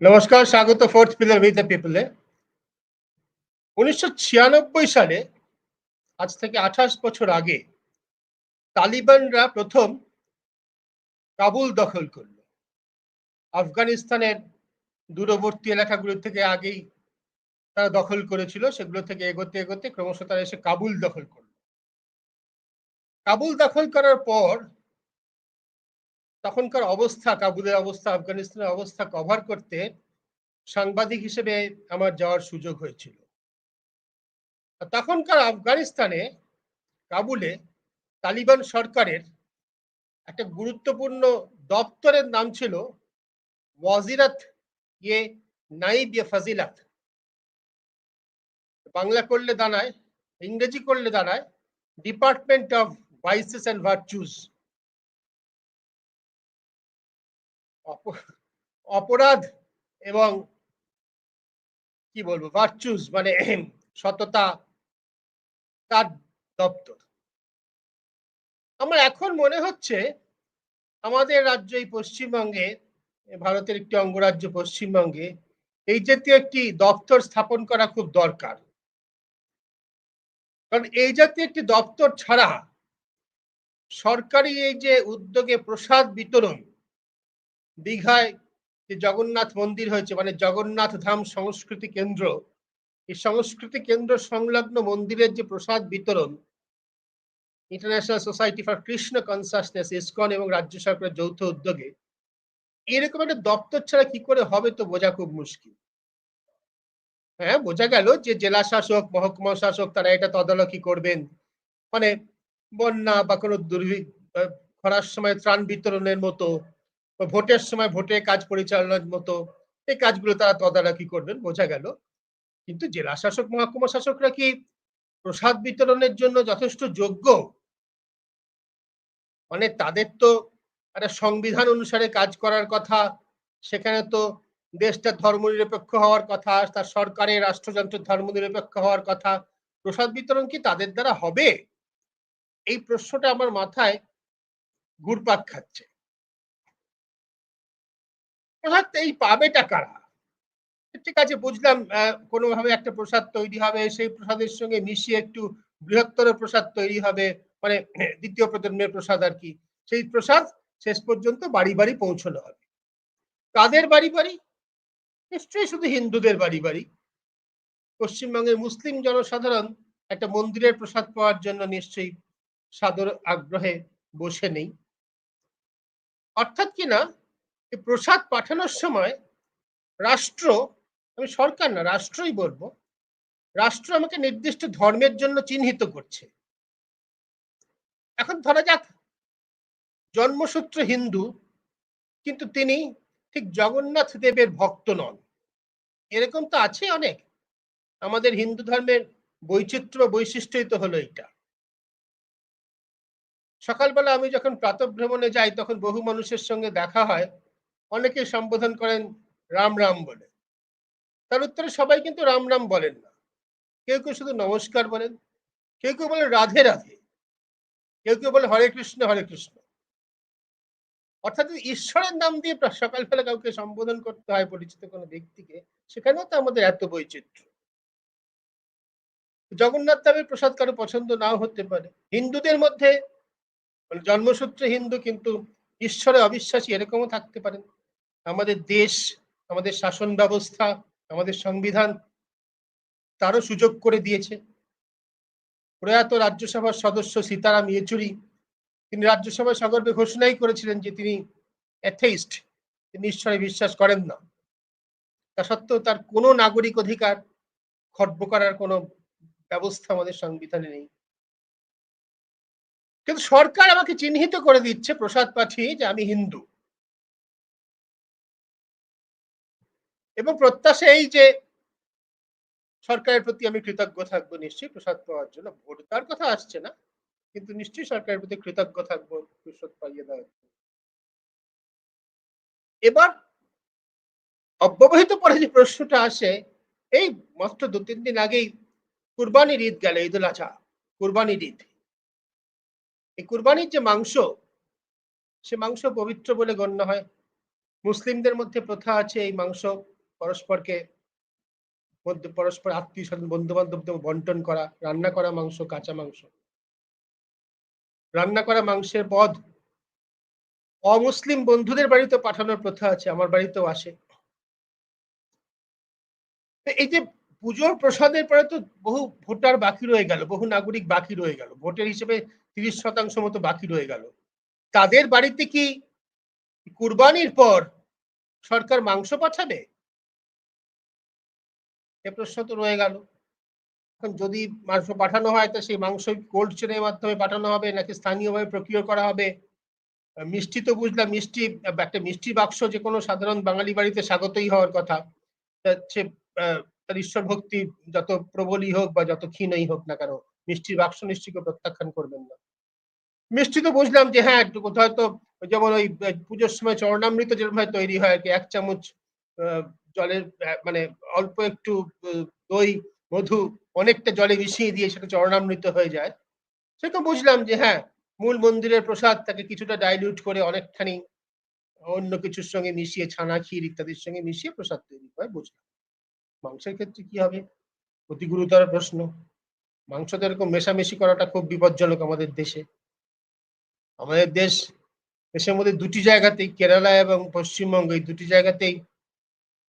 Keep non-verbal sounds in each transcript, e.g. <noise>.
নমস্কার, স্বাগত fourth pillar with the পিপলে উনিশশো ছিয়ানব্বই সালে, আজ থেকে আঠাশ বছর আগে, তালিবানরা প্রথম কাবুল দখল করল। আফগানিস্তানের দূরবর্তী এলাকাগুলো থেকে আগেই তারা দখল করেছিল, সেগুলো থেকে এগোতে এগোতে ক্রমশ তারা এসে কাবুল দখল করল। কাবুল দখল করার পর তখনকার অবস্থা, কাবুলের অবস্থা, আফগানিস্তানের অবস্থা কভার করতে সাংবাদিক হিসেবে আমার যাওয়ার সুযোগ হয়েছিল। তখনকার আফগানিস্তানে কাবুলে তালিবান সরকারের একটা গুরুত্বপূর্ণ দপ্তরের নাম ছিল ওয়াজিরাত ইয়ে নাইব ইয়ে ফাজিলাত। বাংলা করলে দাঁড়ায়, ইংরেজি করলে দাঁড়ায় department of vices and virtues অপরাধ এবং কি বলব ভার্চুস মানে সততা তার দপ্তর। আমার এখন মনে হচ্ছে আমাদের রাজ্য এই পশ্চিমবঙ্গে, ভারতের একটি অঙ্গরাজ্য পশ্চিমবঙ্গে, এই জাতীয় একটি দপ্তর স্থাপন করা খুব দরকার। কারণ এই জাতীয় একটি দপ্তর ছাড়া সরকারি এই যে উদ্যোগে প্রসাদ বিতরণ দীঘায় যে জগন্নাথ মন্দির হয়েছে মানে জগন্নাথ ধাম সংস্কৃতি কেন্দ্র, এই সংস্কৃতি কেন্দ্র সংলগ্ন মন্দিরের যে প্রসাদ বিতরণ international society for Krishna consciousness ISKCON এবং রাজ্য সরকারের যৌথ উদ্যোগে, এরকম একটা দপ্তর ছাড়া কি করে হবে তো বোঝা খুব মুশকিল। হ্যাঁ বোঝা গেল যে জেলা শাসক, মহকুমা শাসক, তারা এটা তদারকি করবেন। মানে বন্যা বা কোনো দুর্ভিক খরার সময় ত্রাণ বিতরণের মতো ভোটের সময় ভোটে কাজ পরিচালনার মতো এই কাজগুলো তারা তদারকি করবেন, বোঝা গেল। কিন্তু জেলা শাসক, মহকুমা শাসকরা কি প্রসাদ বিতরণের জন্য যথেষ্ট যোগ্য? মানে তাদের তো একটা সংবিধান অনুসারে কাজ করার কথা, সেখানে তো দেশটা ধর্মনিরপেক্ষ হওয়ার কথা, তার সরকারের রাষ্ট্রযন্ত্রের ধর্মনিরপেক্ষ হওয়ার কথা, প্রসাদ বিতরণ কি তাদের দ্বারা হবে? এই প্রশ্নটা আমার মাথায় ঘুরপাক খাচ্ছে। এই পাবেটা কারা ঠিক আছে, বুঝলাম কোনোভাবে একটা প্রসাদ তৈরি হবে, সেই প্রসাদের সঙ্গে মিশিয়ে একটু বৃহত্তর প্রসাদ তৈরি হবে মানে <clears throat> দ্বিতীয় প্রজন্মের প্রসাদ আর কি। সেই প্রসাদ শেষ পর্যন্ত বাড়ি বাড়ি পৌঁছানো হবে। কাদের বাড়ি বাড়ি? নিশ্চয়ই শুধু হিন্দুদের বাড়ি বাড়ি। পশ্চিমবঙ্গের মুসলিম জনসাধারণ একটা মন্দিরের প্রসাদ পাওয়ার জন্য নিশ্চয়ই সাদর আগ্রহে বসে নেই। অর্থাৎ কি না? প্রসাদ পাঠানোর সময় রাষ্ট্র, আমি সরকার না, রাষ্ট্রই বলব, রাষ্ট্র আমাকে নির্দিষ্ট ধর্মের জন্য চিহ্নিত করছে। এখন ধরা যাক, জন্মসূত্র হিন্দু, কিন্তু তিনি ঠিক জগন্নাথ দেবের ভক্ত নন। এরকম তো আছে অনেক। আমাদের হিন্দু ধর্মের বৈচিত্র্য বৈশিষ্ট্যই তো হলো এটা সকালবেলা আমি যখন প্রাতভ্রমণে যাই, তখন বহু মানুষের সঙ্গে দেখা হয়। অনেকে সম্বোধন করেন রাম রাম বলে। তার উত্তরে সবাই কিন্তু রাম রাম বলেন না। কেউ কেউ শুধু নমস্কার বলেন, কেউ কেউ বলে রাধে রাধে, কেউ কেউ বলে হরে কৃষ্ণ হরে কৃষ্ণ। অর্থাৎ ঈশ্বরের নাম দিয়ে সকালবেলা কাউকে সম্বোধন করতে হয় পরিচিত কোনো ব্যক্তিকে, সেখানেও তো আমাদের এত বৈচিত্র্য। জগন্নাথ দেবের প্রসাদ কারও পছন্দ নাও হতে পারে। হিন্দুদের মধ্যে মানে জন্মসূত্রে হিন্দু কিন্তু ঈশ্বরে অবিশ্বাসী এরকমও থাকতে পারেন। আমাদের দেশ, আমাদের শাসন ব্যবস্থা, আমাদের সংবিধান তারও সুযোগ করে দিয়েছে। প্রয়াত রাজ্যসভার সদস্য সীতারাম ইয়েচুরি, তিনি রাজ্যসভায় সগর্বে ঘোষণাই করেছিলেন যে তিনি অ্যাথেইস্ট তিনি ঈশ্বরে বিশ্বাস করেন না। তা সত্ত্বেও তার কোনো নাগরিক অধিকার খর্ব করার কোনো ব্যবস্থা আমাদের সংবিধানে নেই। কিন্তু সরকার আমাকে চিহ্নিত করে দিচ্ছে প্রসাদ পাঠিয়ে যে আমি হিন্দু। এবং প্রত্যাশা এই যে সরকারের প্রতি আমি কৃতজ্ঞ থাকব নিশ্চয়ই প্রসাদ পাওয়ার জন্য। ভোট তার কথা আসছে না, কিন্তু নিশ্চয়ই সরকারের প্রতি কৃতজ্ঞ থাকব প্রসাদ পাইয়ে দেওয়ার এবার অব্যবহিত পরে যে প্রশ্নটা আসে, এই মাত্র দু তিন দিন আগেই কুরবানির ঈদ গেল ঈদুল আজহা কুরবানির ঈদ। এই কুরবানির যে মাংস, সে মাংস পবিত্র বলে গণ্য হয়। মুসলিমদের মধ্যে প্রথা আছে এই মাংস পরস্পরকে পরস্পর আত্মীয় স্বজন বন্ধু বান্ধবদের বন্টন করা, রান্না করা মাংস, কাঁচা মাংস। রান্না করা মাংসের পদ অমুসলিম বন্ধুদের বাড়িতে পাঠানোর প্রথা আছে, আমার বাড়িতেও আসে। এই যে পুজোর প্রসাদের পরে তো বহু ভোটার বাকি রয়ে গেল, বহু নাগরিক বাকি রয়ে গেল, ভোটের হিসেবে তিরিশ শতাংশ মতো বাকি রয়ে গেল। তাদের বাড়িতে কি কুরবানির পর সরকার মাংস পাঠাবে? এ প্রশ্ন তো রয়ে গেল। এখন যদি মাংস পাঠানো হয়, তো সেই মাংস কোল্ড চেনের মাধ্যমে পাঠানো হবে, নাকি স্থানীয়ভাবে প্রক্রিয়া করা হবে? মিষ্টি তো বুঝলাম, মিষ্টি একটা মিষ্টি বাক্স যে কোনো সাধারণ বাঙালি বাড়িতে স্বাগতই হওয়ার কথা। সে তার ঈশ্বর ভক্তি যত প্রবলই হোক বা যত ক্ষীণই হোক না কেন, মিষ্টির বাক্স নিশ্চয়ই প্রত্যাখ্যান করবেন না। মিষ্টি তো বুঝলাম যে হ্যাঁ একটু কোথাও তো, যেমন ওই পুজোর সময় চরণামৃত যেরকম তৈরি হয় আর কি, এক চামচ জলের মানে অল্প একটু দই, মধু অনেকটা জলে মিশিয়ে দিয়ে সেটা চরণামৃত হয়ে যায়। সেটা বুঝলাম যে হ্যাঁ মূল মন্দিরের প্রসাদ তাকে কিছুটা ডাইলিউট করে অনেকখানি অন্য কিছুর সঙ্গে মিশিয়ে, ছানা, ক্ষীর ইত্যাদির সঙ্গে মিশিয়ে প্রসাদ তৈরি হয় বুঝলাম। মাংসের ক্ষেত্রে কি হবে? অতি গুরুতর প্রশ্ন। মাংস তো এরকম মেশামেশি করাটা খুব বিপজ্জনক আমাদের দেশে। আমাদের দেশ, দেশের মধ্যে দুটি জায়গাতেই, কেরালা এবং পশ্চিমবঙ্গ, এই দুটি জায়গাতেই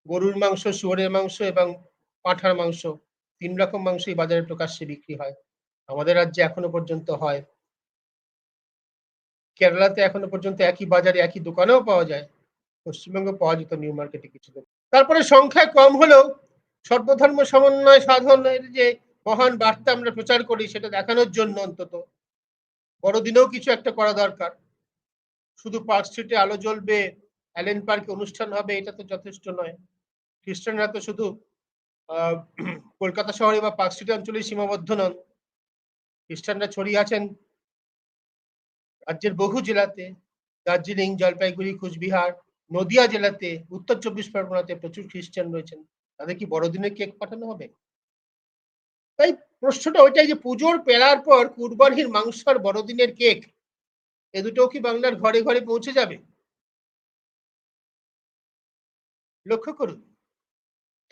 গরুর মাংস, শুয়োরের মাংস এবং পাঁঠার মাংস, তিন রকম মাংসই বাজারে প্রকাশ্যে বিক্রি হয়। আমাদের রাজ্যে এখনও পর্যন্ত হয়। কেরালাতে এখনও পর্যন্ত একই বাজারে একই দোকানেও পাওয়া যায়। পশ্চিমবঙ্গে পাওয়া যেত নিউ মার্কেটে কিছু। তারপরে সংখ্যায় কম হলেও সর্বধর্ম সমন্বয় সাধনের যে মহান বার্তা আমরা প্রচার করি সেটা দেখানোর জন্য অন্তত। বড়দিনেও কিছু একটা করা দরকার। শুধু পার্ক স্ট্রিটে আলো জ্বলবে, অ্যালেন পার্কে অনুষ্ঠান হবে, এটা তো যথেষ্ট নয়। খ্রিস্টানরা তো শুধু কলকাতা শহরে বা পার্ক স্ট্রিট অঞ্চলে সীমাবদ্ধ নন। খ্রিস্টানরা ছড়িয়ে আছেন রাজ্যের বহু জেলাতে। দার্জিলিং, জলপাইগুড়ি, কুচবিহার, নদিয়া জেলাতে, উত্তর চব্বিশ পরগনাতে প্রচুর খ্রিস্টান রয়েছেন। তাদের কি বড়দিনের কেক পাঠানো হবে? তাই প্রশ্নটা ওইটাই যে পুজোর পেরার পর কুরবানির মাংস আর বড়দিনের কেক, এ দুটোও কি বাংলার ঘরে ঘরে পৌঁছে যাবে? লক্ষ্য করুন।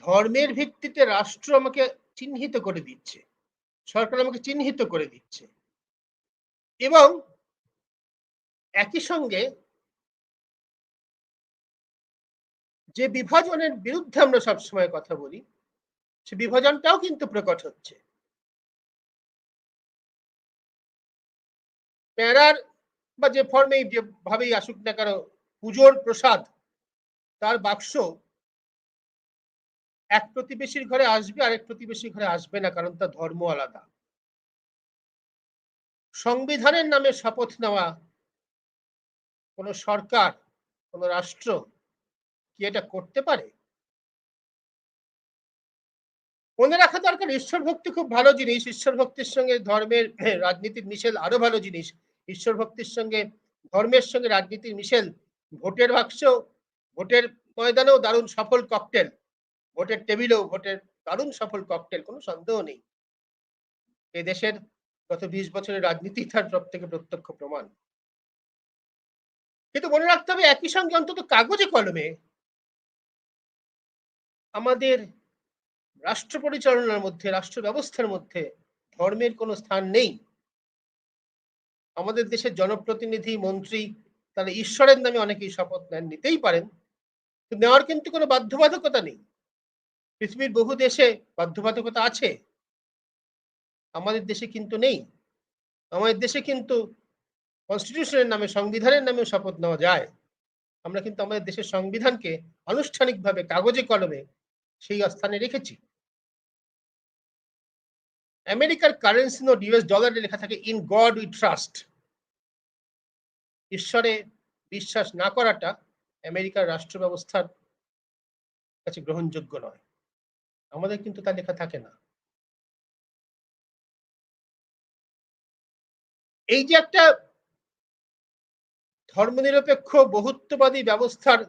ধর্মের ভিত্তিতে রাষ্ট্র আমাকে চিহ্নিত করে দিচ্ছে। সরকার আমাকে চিহ্নিত করে দিচ্ছে। এবং একই সঙ্গে যে বিভাজনের বিরুদ্ধে আমরা সবসময় কথা বলি, সে বিভাজনটাও কিন্তু প্রকট হচ্ছে। প্যারার বা যে ফর্মেই যে ভাবেই আসুক না কেন, পুজোর প্রসাদ, তার বাক্স এক প্রতিবেশীর ঘরে আসবে, আরেক প্রতিবেশীর ঘরে আসবে না, কারণ তার ধর্ম আলাদা। সংবিধানের নামে শপথ নেওয়া কোন সরকার, কোন রাষ্ট্র কি এটা করতে পারে? মনে রাখা দরকার ঈশ্বর ভক্তি খুব ভালো জিনিস। ঈশ্বর ভক্তির সঙ্গে ধর্মের, <clears throat> রাজনীতির মিশেল আরও ভালো জিনিস। ঈশ্বর ভক্তির সঙ্গে ধর্মের সঙ্গে রাজনীতির মিশেল, ভোটের বাক্স ভোটের ময়দানেও দারুণ সফল ককটেল ভোটের টেবিলেও ভোটের দারুণ সফল ককটেল কোনো সন্দেহ নেই। এ দেশের গত বিশ বছরের রাজনীতি তার সব থেকে প্রত্যক্ষ প্রমাণ। কিন্তু মনে রাখতে হবে একই সঙ্গে অন্তত কাগজে কলমে আমাদের রাষ্ট্র পরিচালনার মধ্যে, রাষ্ট্র ব্যবস্থার মধ্যে ধর্মের কোনো স্থান নেই। আমাদের দেশের জনপ্রতিনিধি, মন্ত্রী তারা ঈশ্বরের নামে অনেকেই শপথ নেন, নিতেই পারেন। নেওয়ার কিন্তু কোনো বাধ্যবাধকতা নেই। পৃথিবীর বহু দেশে বাধ্যবাধকতা আছে। আমাদের দেশে কিন্তু নেই। আমাদের দেশে কিন্তু কনস্টিটিউশনের নামে, সংবিধানের নামে শপথ নেওয়া যায়। আমরা কিন্তু আমাদের দেশের সংবিধানকে আনুষ্ঠানিকভাবে কাগজে, কলমে সেই স্থানে রেখেছি। আমেরিকার কারেন্সি নোট ইউএস ডলারে লেখা থাকে ইন গড উই ট্রাস্ট ঈশ্বরে বিশ্বাস না করাটা আমেরিকার রাষ্ট্র ব্যবস্থার কাছে গ্রহণযোগ্য নয়। আমাদের কিন্তু তা লেখা থাকে না। এই যে একটা ধর্মনিরপেক্ষ, বহুত্ববাদী ব্যবস্থার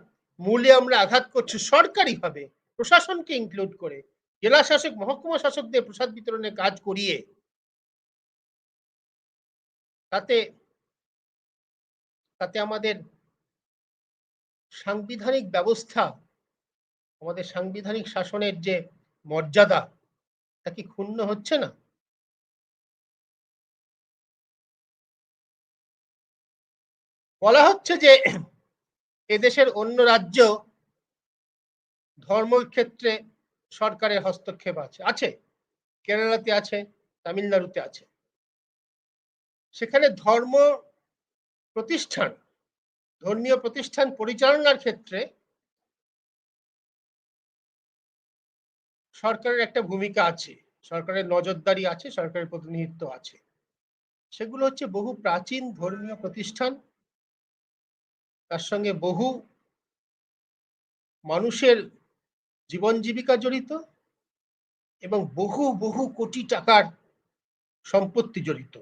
মূলে আমরা আঘাত করছি সরকারিভাবে, প্রশাসনকে ইনক্লুড করে, জেলা শাসক, মহকুমা শাসকদের প্রসাদ বিতরণের কাজ করিয়ে, তাতে তাতে আমাদের সাংবিধানিক ব্যবস্থা, আমাদের সাংবিধানিক শাসনের যে মর্যাদা, তা কি ক্ষুণ্ণ হচ্ছে না? বলা হচ্ছে যে এদেশের অন্য রাজ্য ধর্মের ক্ষেত্রে সরকারের হস্তক্ষেপ আছে। আছে। কেরালাতে আছে, তামিলনাড়ুতে আছে। সেখানে ধর্ম প্রতিষ্ঠান, ধর্মীয় প্রতিষ্ঠান পরিচালনার ক্ষেত্রে সরকারের একটা ভূমিকা আছে, সরকারের নজরদারি আছে, সরকারের প্রতিনিধিত্ব আছে। সেগুলো হচ্ছে বহু প্রাচীন ধর্মীয় প্রতিষ্ঠান। তার সঙ্গে বহু মানুষের জীবন জীবিকা জড়িত এবং বহু বহু কোটি টাকার সম্পত্তি জড়িত।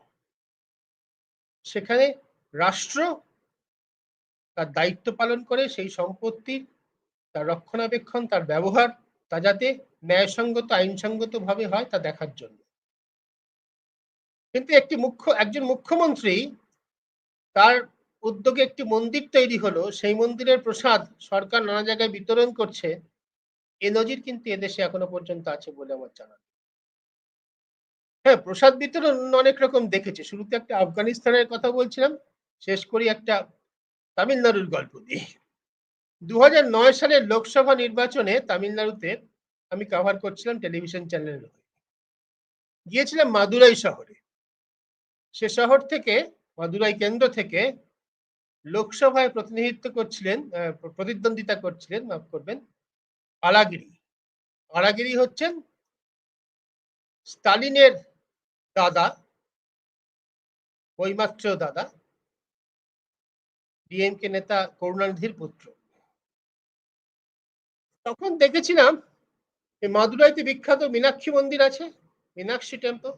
সেখানে রাষ্ট্র তার দায়িত্ব পালন করে সেই সম্পত্তি তার রক্ষণাবেক্ষণ, তার ব্যবহার, তা যাতে ন্যায়সঙ্গত আইনসঙ্গত ভাবে হয় তা দেখার জন্য। কিন্তু একটি মুখ্য, একজন মুখ্যমন্ত্রী তার উদ্যোগে একটি মন্দির তৈরি হলো। সেই মন্দিরের প্রসাদ সরকার নানা জায়গায় বিতরণ করছে। এ নজির কিন্তু এদেশে এখনও পর্যন্ত আছে বলে আমার জানা হ্যাঁ প্রসাদ বিতরণ অনেক রকম দেখেছে। শুরুতে একটা আফগানিস্তানের কথা বলছিলাম, শেষ করি একটা তামিলনাড়ুর গল্প দিয়ে দু সালের লোকসভা নির্বাচনে তামিলনাড়ুতে আমি কভার করছিলাম টেলিভিশন চ্যানেলের গিয়েছিলাম মাদুরাই শহরে। সে শহর থেকে, মাদুরাই কেন্দ্র থেকে লোকসভায় প্রতিনিধিত্ব করছিলেন প্রতিদ্বন্দ্বিতা করছিলেন, মাফ করবেন আলাগিরি আলাগিরি হচ্ছেন স্টালিনের দাদা, বৈমাত্র দাদা, ডিএমকে নেতা করুণানিধির পুত্র। তখন দেখেছিলাম এই মাদুরাইতে বিখ্যাত মীনাক্ষী মন্দির আছে, মীনাক্ষী টেম্পল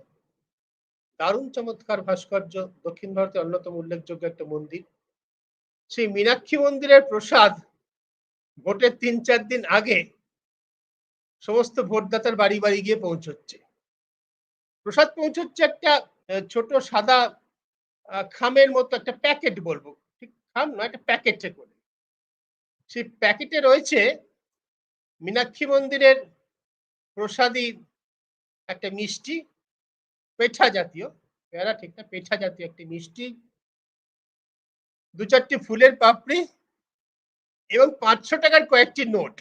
দারুণ চমৎকার ভাস্কর্য, দক্ষিণ ভারতের অন্যতম উল্লেখযোগ্য একটা মন্দির। সেই মীনাক্ষী মন্দিরের প্রসাদ ভোটের তিন চার দিন আগে সমস্ত ভোটদাতার বাড়ি বাড়ি গিয়ে পৌঁছচ্ছে। প্রসাদ পৌঁছচ্ছে একটা ছোট সাদা খামের মতো একটা প্যাকেট বলব। ঠিক খাম না একটা প্যাকেটে করে। সেই প্যাকেটে রয়েছে মীনাক্ষী মন্দিরের প্রসাদী একটা মিষ্টি পেঠা জাতীয় পেয়ারা ঠিক না পেঠা জাতীয় একটি মিষ্টি দু চারটি ফুলের পাপড়ি এবং পাঁচশো টাকার কয়েকটি নোট।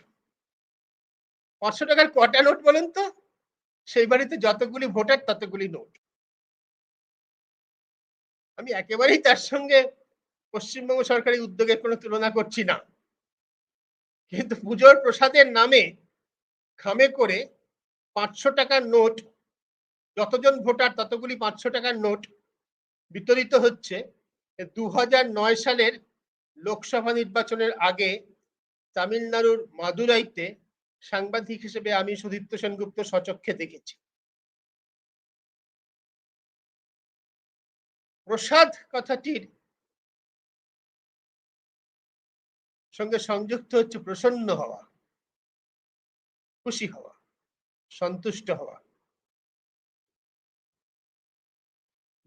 পাঁচশো টাকার কটা নোট বলেন তো? সেই বাড়িতে যতগুলি ভোটার ততগুলি নোট। আমি একেবারেই তার সঙ্গে পশ্চিমবঙ্গ সরকারি উদ্যোগের কোনো তুলনা করছি না। কিন্তু পুজোর প্রসাদের নামে খামে করে পাঁচশো টাকার নোট, যতজন ভোটার ততগুলি পাঁচশো টাকার নোট বিতরিত হচ্ছে। দু নয় সালের লোকসভা নির্বাচনের আগে তামিলনাড়ুর মাদুরাইতে সাংবাদিক হিসেবে আমি সুদীপ্ত সেনগুপ্ত সচক্ষে দেখেছি। প্রসাদ কথাটির সঙ্গে সংযুক্ত হচ্ছে প্রসন্ন হওয়া, খুশি হওয়া। সন্তুষ্ট হওয়া।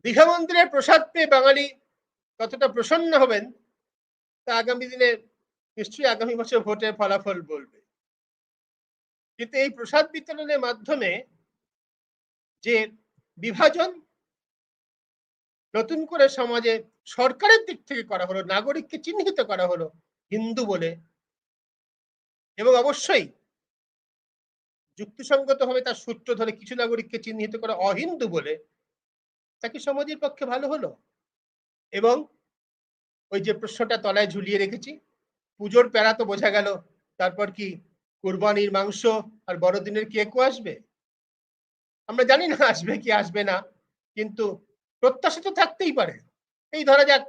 দীঘা মন্দিরের প্রসাদ পেয়ে বাঙালি কতটা প্রসন্ন হবেন, তা আগামী দিনে নিশ্চয়ই আগামী বছর ভোটের ফলাফল বলবে। কিন্তু এই প্রসাদ বিতরণের মাধ্যমে যে বিভাজন নতুন করে সমাজে সরকারের দিক থেকে করা হলো, নাগরিককে চিহ্নিত করা হলো, হিন্দু বলে, এবং অবশ্যই যুক্তিসঙ্গতভাবে তার সূত্র ধরে কিছু নাগরিককে চিহ্নিত করা অহিন্দু বলে তা কি সমাজের পক্ষে ভালো হলো। এবং ওই যে প্রশ্নটা তলায় ঝুলিয়ে রেখেছি, পুজোর প্যারা তো বোঝা গেল, তারপর কি কুরবানির মাংস আর বড়দিনের কেকও আসবে? আমরা জানি না আসবে কি আসবে না, কিন্তু প্রত্যাশা তো থাকতেই পারে। এই ধরা যাক,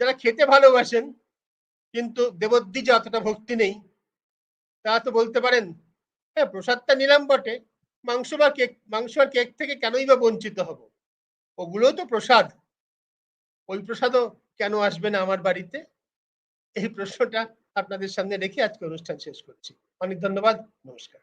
যারা খেতে ভালোবাসেন, কিন্তু দেবদ্বীজে অতটা ভক্তি নেই তারা তো বলতে পারেন। হ্যাঁ প্রসাদটা নিলাম বটে। মাংস বা কেক, মাংস আর কেক থেকে কেনই বা বঞ্চিত হব? ওগুলোও তো প্রসাদ। ওই প্রসাদও কেন আসবে না আমার বাড়িতে? এই প্রশ্নটা আপনাদের সামনে রেখে আজকে অনুষ্ঠান শেষ করছি। অনেক ধন্যবাদ, নমস্কার।